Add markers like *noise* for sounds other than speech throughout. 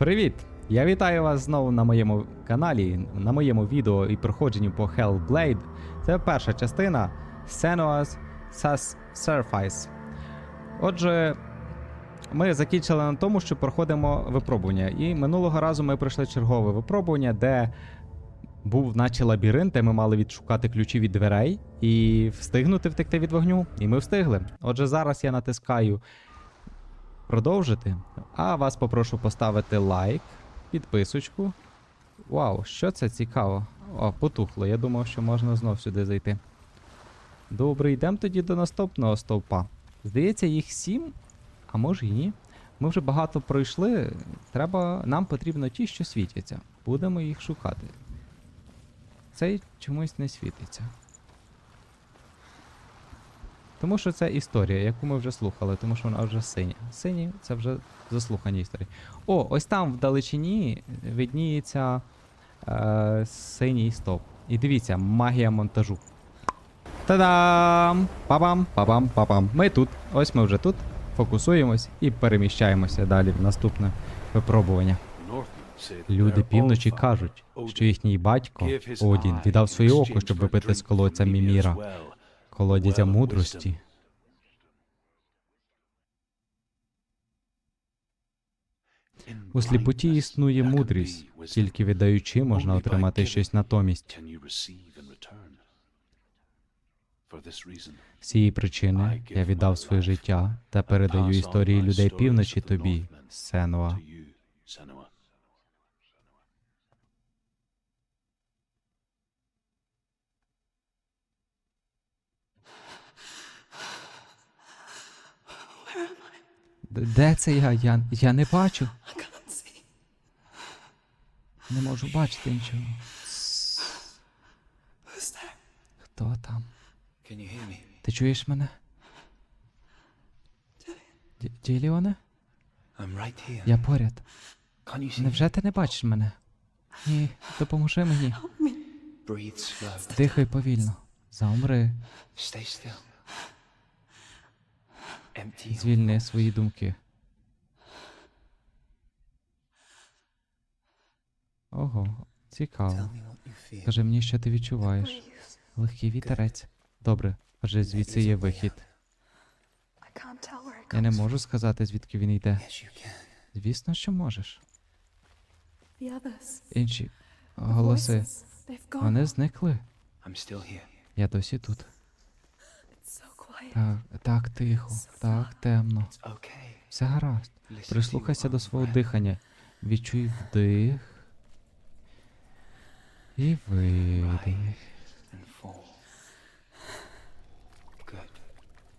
Привіт! Я вітаю вас знову на моєму каналі, на моєму відео і проходженню по Hellblade. Це перша частина Senua's Surface. Отже, ми закінчили на тому, що проходимо випробування. І минулого разу ми пройшли чергове випробування, де був наче лабіринт, де ми мали відшукати ключі від дверей і встигнути втекти від вогню. І ми встигли. Отже, зараз я натискаю продовжити. А вас попрошу поставити лайк, підписочку. Вау, що це цікаво. О, потухло. Я думав, що можна знов сюди зайти. Добре, йдемо тоді до наступного стовпа. Здається, їх сім, а може і ні. Ми вже багато пройшли. Треба. Нам потрібно ті, що світяться. Будемо їх шукати. Цей чомусь не світиться. Тому що це історія, яку ми вже слухали, тому що вона вже синя. Сині це вже заслухані історії. О, ось там в далечині видніється е, синій стоп. І дивіться, магія монтажу. Та-дам! Па-бам, па-бам, па-бам. Ми тут. Ось ми вже тут. Фокусуємось і переміщаємося далі в наступне випробування. Люди півночі кажуть, що їхній батько Одін віддав своє око, щоб випити з колодця Міміра, колодязя мудрості. У сліпоті існує мудрість, тільки віддаючи можна отримати щось натомість. З цієї причини я віддав своє життя та передаю історії людей півночі тобі, Сенуа. Де це я? Я, я не бачу. Не можу бачити нічого. Хто там? Ти чуєш мене? Діліоне? Right. Я поряд. Невже ти не бачиш мене? Ні, допоможи мені. Дихай повільно. Заумри. Звільни свої думки. Ого, цікаво. Tell me what you feel. Кажи мені, що ти відчуваєш. Легкий вітерець. Добре, адже звідси є вихід. I can't tell where it Я не можу сказати, звідки він йде. Yes, you can. Звісно, що можеш. from. The others. Інші голоси. voices, They've gone. Вони зникли. I'm still here. Я досі тут. Так, так тихо, так темно. Все гаразд. Прислухайся до свого дихання. Відчуй вдих. І видих.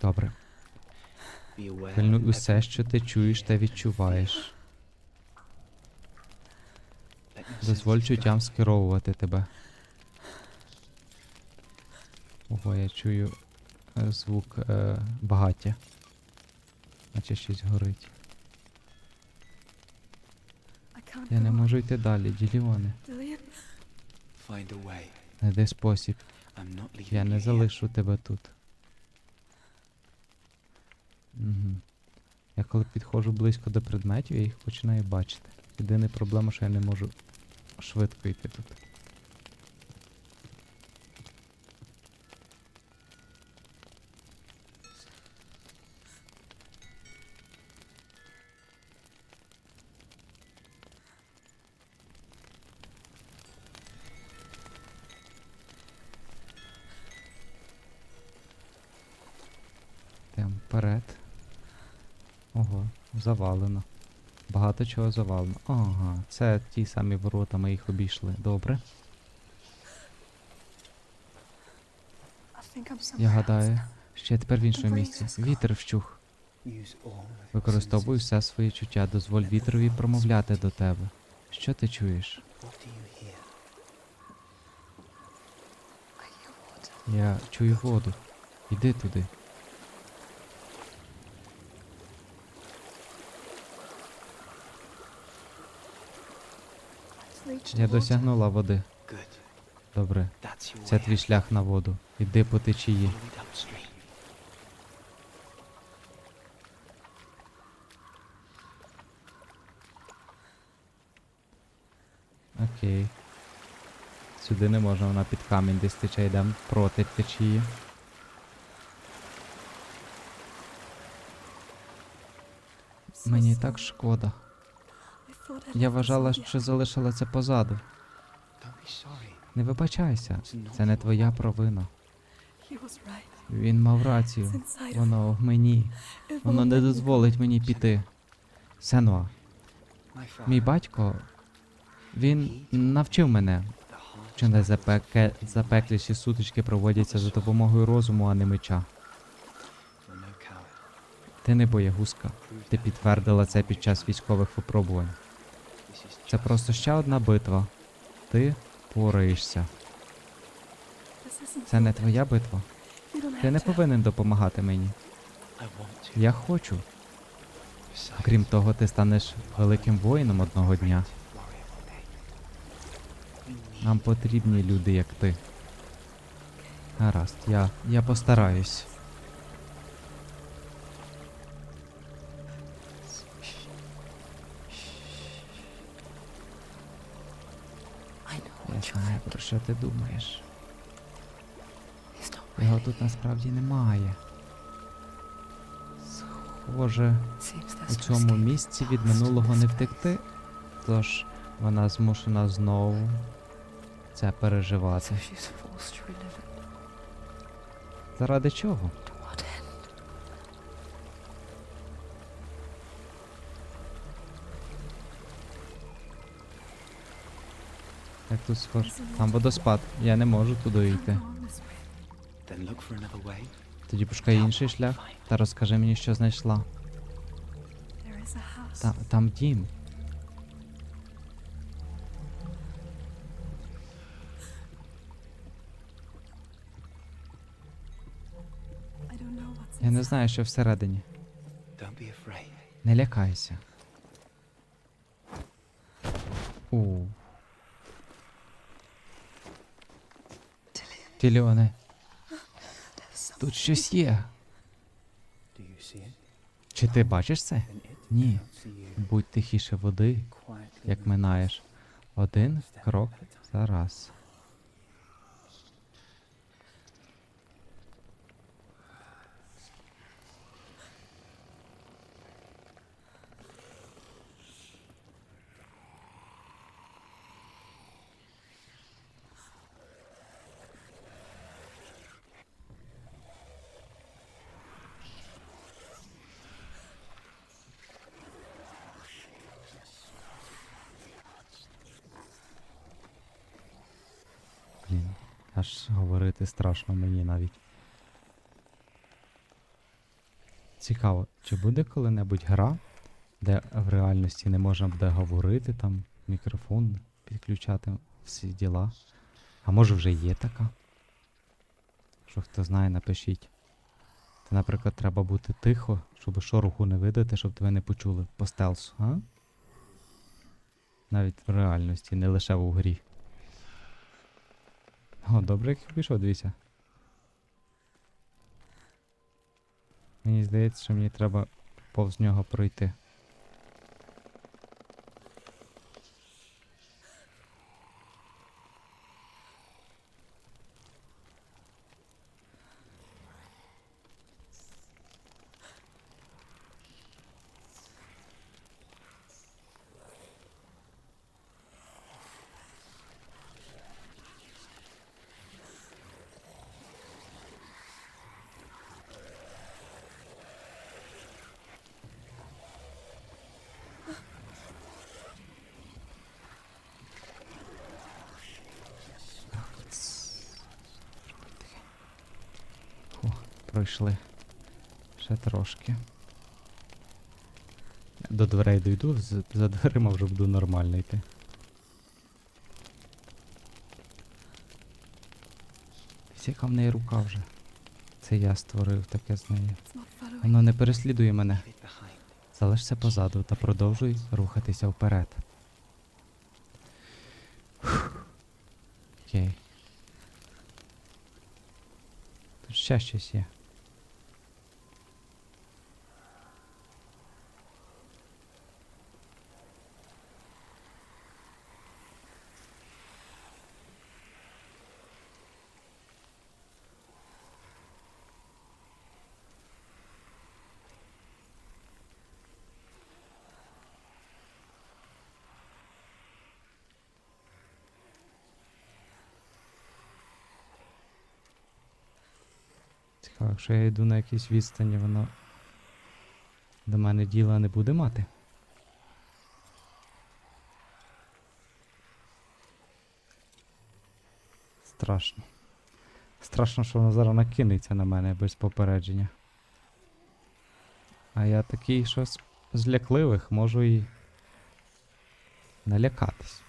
Добре. Пильнуй усе, що ти чуєш та відчуваєш. Дозволь чуттям скеровувати тебе. Ого, я чую звук е, багаття. Наче щось горить. Я не можу йти далі, Діліоне. Знайди спосіб. Я не залишу тебе тут. Угу. Я коли підходжу близько до предметів, я їх починаю бачити. Єдина проблема, що я не можу швидко йти тут. Вперед. Ого, завалено. Багато чого завалено. Ага, це ті самі ворота, ми їх обійшли. Добре. Я гадаю, ще тепер в іншому місці. Вітер вщух. Використовуй все своє чуття, дозволь вітрові промовляти до тебе. Що ти чуєш? Я чую воду. Іди туди. Я досягнула води. Добре. Це твій шлях на воду. Іди по течії. Окей. Сюди не можна, вона під камінь десь тече, йдемо проти течії. Мені так шкода. Я вважала, що залишила це позаду. Не вибачайся, це не твоя провина. Він мав рацію. Воно в мені. Воно не дозволить мені піти. Сенуа, мій батько, він навчив мене, hardest що найзапеке- запекліші сутички проводяться за допомогою розуму, а не меча. Ти не боягузка. Ти підтвердила це під час військових випробувань. Це просто ще одна битва. Ти пораєшся. Це не твоя битва. Ти не повинен допомагати мені. Я хочу. Окрім того, ти станеш великим воїном одного дня. Нам потрібні люди, як ти. Гаразд, я, я постараюсь. Що ти думаєш. Його тут насправді немає. Схоже, у цьому місці від минулого не втекти. Тож вона змушена знову це переживати. Заради чого? Як тут схоже? Там водоспад. Я не можу туди йти. Тоді пошукай інший шлях та розкажи мені, що знайшла. There is a house. Та, там дім. Я не знаю, що всередині. Не лякайся. У. Тільоне, тут щось є. Чи ти бачиш це? Ні. Будь тихіше води, як минаєш. Один крок за раз. Блін, аж говорити страшно мені навіть. Цікаво, чи буде коли-небудь гра, де в реальності не можна буде говорити, там мікрофон підключати, всі діла. А може вже є така? Що хто знає, напишіть. Та, наприклад, треба бути тихо, щоб шороху не видати, щоб тебе не почули по стелсу, а? Навіть в реальності, не лише в грі. О, добре, як пішов, дивіться. Мені здається, що мені треба повз нього пройти. Пройшли. Ще трошки. До дверей дойду, за дверима вже буду нормально йти. Яка в неї рука вже. Це я створив таке з нею. Воно не переслідує мене. Залишся позаду та продовжуй рухатися вперед. Окей. Тут ще щось є. Так, якщо я йду на якійсь відстані, воно до мене діла не буде мати. Страшно. Страшно, що воно зараз накинеться на мене без попередження. А я такий, що злякливих можу і налякатись.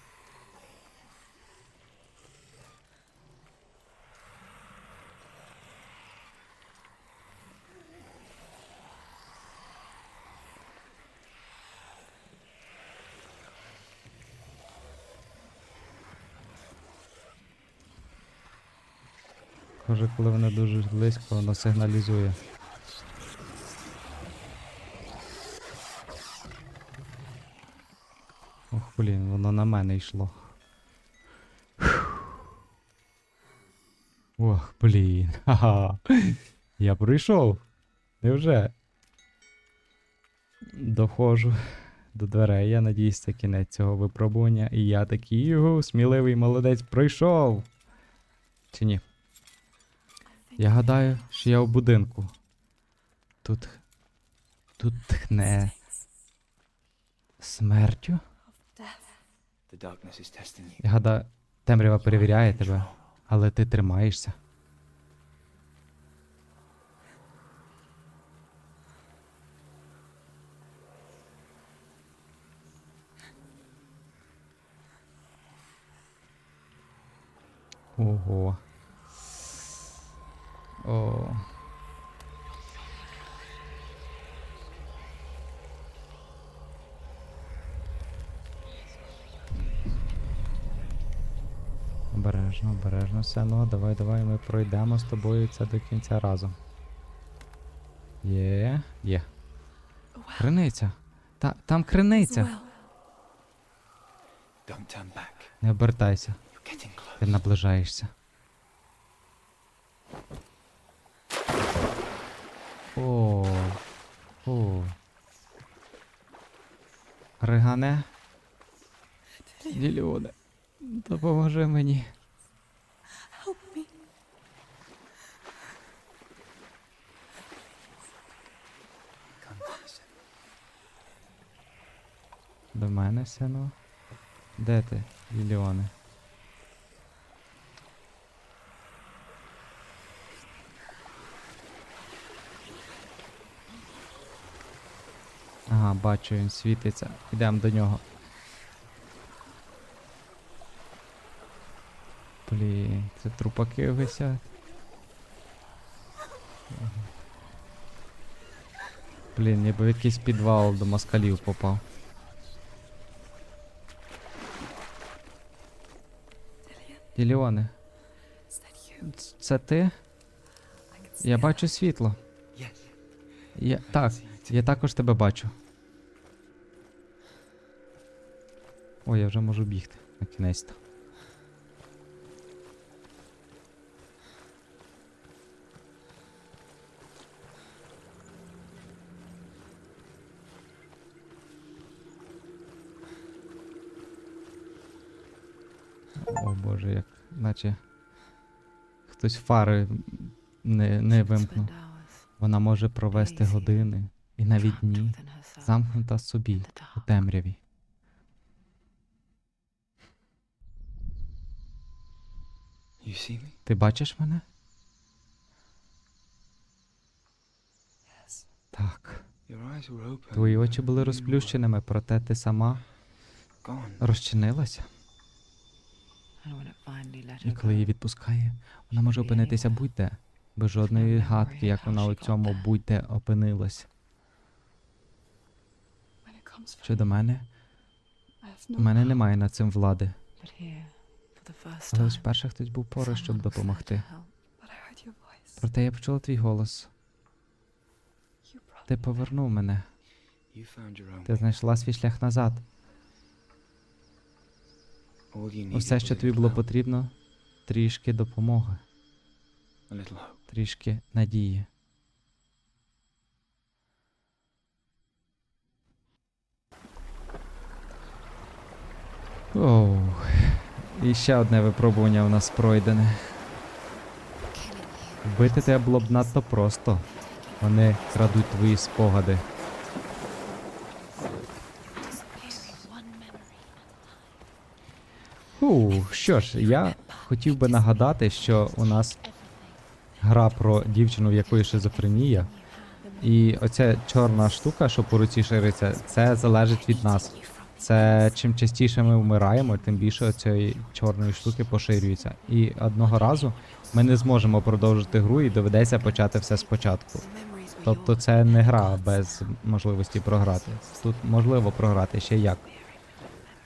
Каже, коли воно дуже близько, воно сигналізує. Ох, блін, воно на мене йшло. Ох, блін. *laughs* Ха-ха. Я пройшов. Невже? Доходжу до дверей. Я надіюсь, це кінець цього випробування. І я такий його сміливий молодець пройшов. Чи ні? Я гадаю, що я в будинку. Тут. Тут тхне смертю. Я гадаю, темрява перевіряє тебе, але ти тримаєшся. Ого. О. Обережно, обережно все. Ну, давай, давай, ми пройдемо з тобою це до кінця разом. Є, є. Криниця. Та, там криниця. Не обертайся, ти наближаєшся. О. О. Ригане. Ділюне. Допоможи мені. До мене, сину. Де ти, Ліліоне? Ага, бачу, він світиться. Йдемо до нього. Блін, це трупаки висять. Блін, ніби в якийсь підвал до москалів попав. Ц- це ти? Я бачу світло. Я, так, я також тебе бачу. Ой, я вже можу бігти на кінець. то О боже, як наче хтось фари не, не вимкнув. Вона може провести години і навіть дні, замкнута собі у темряві. You see me? Ти бачиш мене? Yes. Так. Your eyes were open. Твої очі були розплющеними, проте ти сама Gone. розчинилася. І коли її відпускає, вона може опинитися будь-де, без жодної гадки, як вона у цьому будь-де опинилась. When it comes from Щодо мене, I have no у мене power, немає над цим влади. Але вперше хтось був поруч, щоб допомогти. Проте я почула твій голос. Ти повернув мене. Ти знайшла свій шлях назад. Усе, що тобі було потрібно, трішки допомоги, трішки надії. Оу. І ще одне випробування у нас пройдене. Вбити тебе було б надто просто. Вони крадуть твої спогади. Фу, що ж, я хотів би нагадати, що у нас гра про дівчину, в якої шизофренія. І оця чорна штука, що по руці шириться, це залежить від нас. Це чим частіше ми вмираємо, тим більше цієї чорної штуки поширюється. І одного разу ми не зможемо продовжити гру і доведеться почати все спочатку. Тобто це не гра без можливості програти. Тут можливо програти ще як.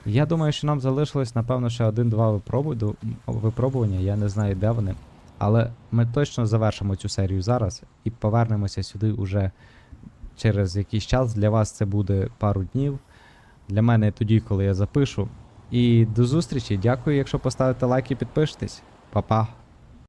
Я думаю, що нам залишилось, напевно, ще один-два випробу- випробування, я не знаю, де вони. Але ми точно завершимо цю серію зараз і повернемося сюди уже через якийсь час. Для вас це буде пару днів. Для мене тоді, коли я запишу. І до зустрічі. Дякую, якщо поставите лайк і підпишетесь. Па-па.